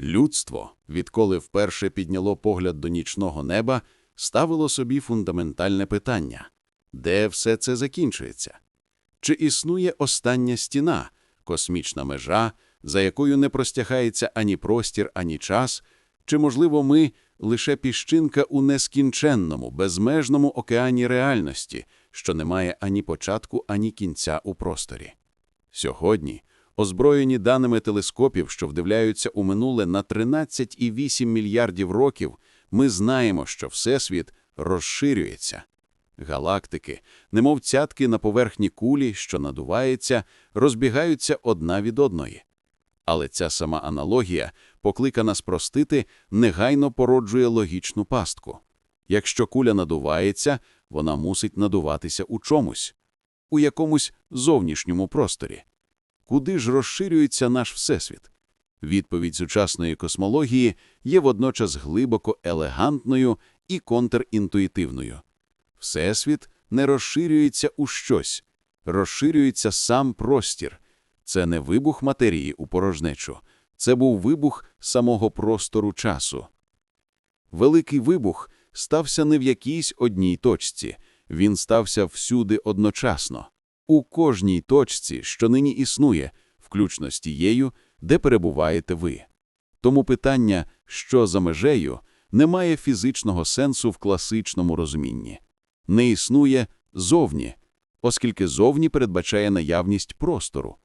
Людство, відколи вперше підняло погляд до нічного неба, ставило собі фундаментальне питання – де все це закінчується? Чи існує остання стіна, космічна межа, за якою не простягається ані простір, ані час, чи, можливо, ми – лише піщинка у нескінченному, безмежному океані реальності, що не має ані початку, ані кінця у просторі? Сьогодні, озброєні даними телескопів, що вдивляються у минуле на 13,8 мільярдів років, ми знаємо, що Всесвіт розширюється. Галактики, немов цятки на поверхні кулі, що надувається, розбігаються одна від одної. Але ця сама аналогія, покликана спростити, негайно породжує логічну пастку. Якщо куля надувається, вона мусить надуватися у чомусь, у якомусь зовнішньому просторі. Куди ж розширюється наш Всесвіт? Відповідь сучасної космології є водночас глибоко елегантною і контрінтуїтивною. Всесвіт не розширюється у щось, розширюється сам простір. Це не вибух матерії у порожнечу, це був вибух самого простору часу. Великий вибух стався не в якійсь одній точці, він стався всюди одночасно, у кожній точці, що нині існує, включно з тією, де перебуваєте ви. Тому питання, що за межею, не має фізичного сенсу в класичному розумінні. Не існує зовні, оскільки зовні передбачає наявність простору.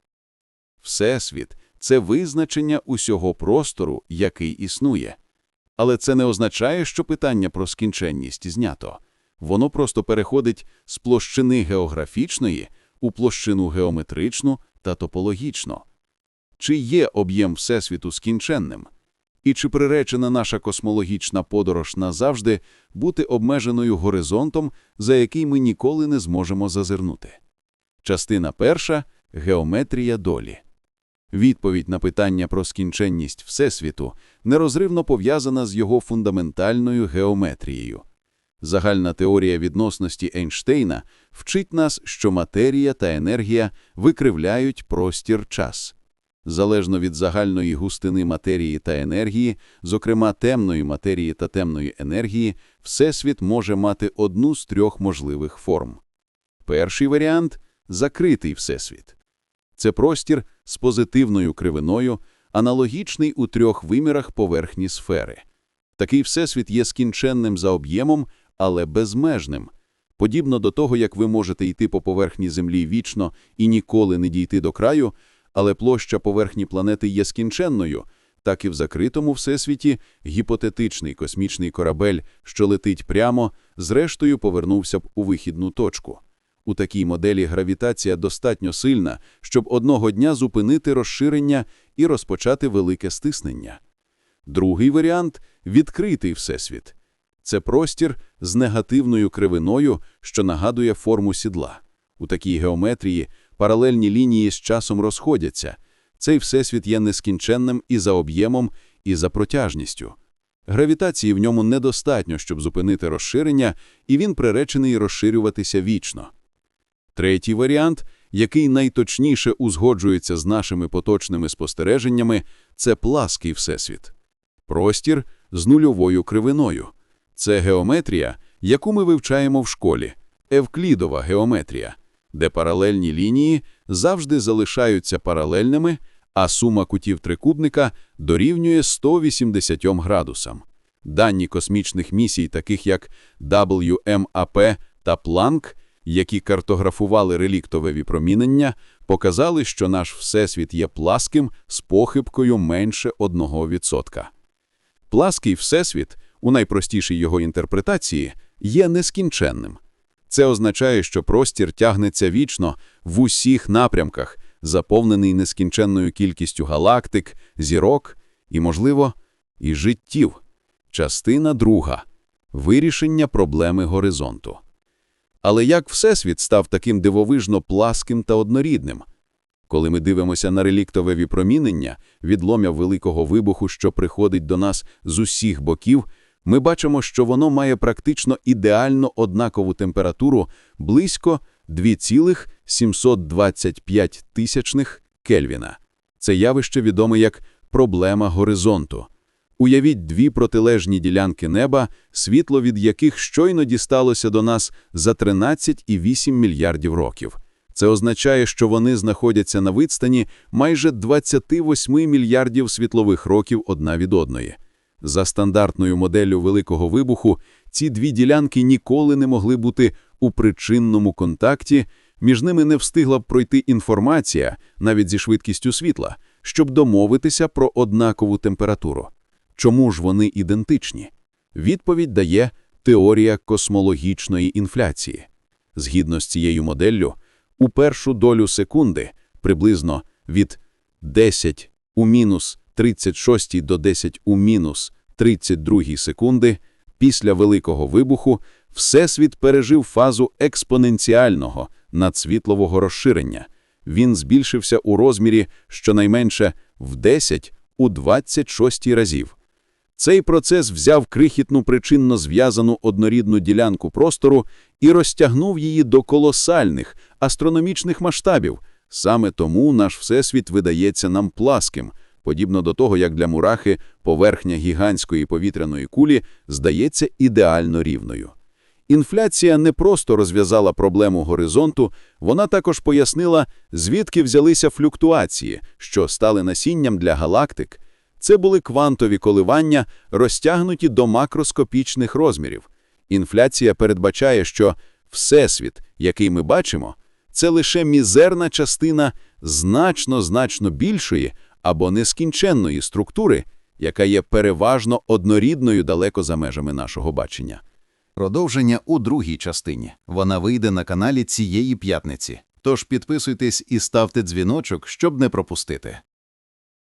Всесвіт – це визначення усього простору, який існує. Але це не означає, що питання про скінченність знято. Воно просто переходить з площини географічної у площину геометричну та топологічну. Чи є об'єм Всесвіту скінченним? І чи приречена наша космологічна подорож назавжди бути обмеженою горизонтом, за який ми ніколи не зможемо зазирнути? Частина перша – геометрія долі. Відповідь на питання про скінченність Всесвіту нерозривно пов'язана з його фундаментальною геометрією. Загальна теорія відносності Ейнштейна вчить нас, що матерія та енергія викривляють простір-час. Залежно від загальної густини матерії та енергії, зокрема темної матерії та темної енергії, Всесвіт може мати одну з трьох можливих форм. Перший варіант – закритий Всесвіт. Це простір з позитивною кривиною, аналогічний у трьох вимірах поверхні сфери. Такий всесвіт є скінченним за об'ємом, але безмежним. Подібно до того, як ви можете йти по поверхні Землі вічно і ніколи не дійти до краю, але площа поверхні планети є скінченною, так і в закритому всесвіті гіпотетичний космічний корабель, що летить прямо, зрештою повернувся б у вихідну точку. У такій моделі гравітація достатньо сильна, щоб одного дня зупинити розширення і розпочати велике стиснення. Другий варіант відкритий всесвіт. Це простір з негативною кривиною, що нагадує форму сідла. У такій геометрії паралельні лінії з часом розходяться. Цей всесвіт є нескінченним і за об'ємом, і за протяжністю. Гравітації в ньому недостатньо, щоб зупинити розширення, і він приречений розширюватися вічно. Третій варіант, який найточніше узгоджується з нашими поточними спостереженнями, це плаский всесвіт. Простір з нульовою кривиною. Це геометрія, яку ми вивчаємо в школі, евклідова геометрія, де паралельні лінії завжди залишаються паралельними, а сума кутів трикутника дорівнює 180 градусам. Дані космічних місій, таких як WMAP та Планк, які картографували реліктове віпромінення, показали, що наш Всесвіт є пласким з похибкою менше 1%. Плаский Всесвіт, у найпростішій його інтерпретації, є нескінченним. Це означає, що простір тягнеться вічно в усіх напрямках, заповнений нескінченною кількістю галактик, зірок і, можливо, і життів. Частина друга – вирішення проблеми горизонту. Але як Всесвіт став таким дивовижно пласким та однорідним? Коли ми дивимося на реліктове віпромінення, відломя великого вибуху, що приходить до нас з усіх боків, ми бачимо, що воно має практично ідеально однакову температуру близько 2,725 тисячних Кельвіна. Це явище відоме як проблема горизонту. Уявіть дві протилежні ділянки неба, світло від яких щойно дісталося до нас за 13,8 мільярдів років. Це означає, що вони знаходяться на відстані майже 28 мільярдів світлових років одна від одної. За стандартною моделлю Великого вибуху ці дві ділянки ніколи не могли бути у причинному контакті, між ними не встигла б пройти інформація, навіть зі швидкістю світла, щоб домовитися про однакову температуру. Чому ж вони ідентичні? Відповідь дає теорія космологічної інфляції. Згідно з цією моделлю, у першу долю секунди, приблизно від 10 у мінус 36 до 10 у мінус 32 секунди, після Великого вибуху Всесвіт пережив фазу експоненціального надсвітлового розширення. Він збільшився у розмірі щонайменше в 10 у 26 разів. Цей процес взяв крихітну причинно зв'язану однорідну ділянку простору і розтягнув її до колосальних астрономічних масштабів. Саме тому наш Всесвіт видається нам пласким, подібно до того, як для мурахи поверхня гігантської повітряної кулі здається ідеально рівною. Інфляція не просто розв'язала проблему горизонту, вона також пояснила, звідки взялися флюктуації, що стали насінням для галактик. Це були квантові коливання, розтягнуті до макроскопічних розмірів. Інфляція передбачає, що Всесвіт, який ми бачимо, це лише мізерна частина значно-значно більшої або нескінченної структури, яка є переважно однорідною далеко за межами нашого бачення. Продовження у другій частині. Вона вийде на каналі цієї п'ятниці. Тож підписуйтесь і ставте дзвіночок, щоб не пропустити.